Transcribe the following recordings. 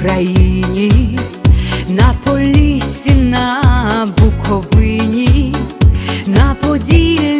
Україні, на полісі, на Буковині, на Поділлі.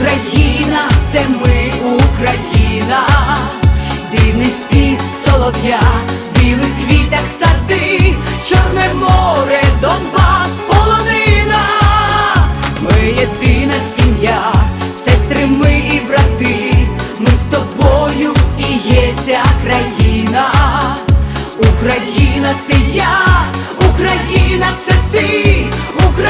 Україна це ми, Україна, дивний спів солов'я, білих квітах сади, Чорне море, Донбас, полонина, ми єдина сім'я, сестри ми і брати, ми з тобою і є ця країна. Україна це я, Україна це ти, Україна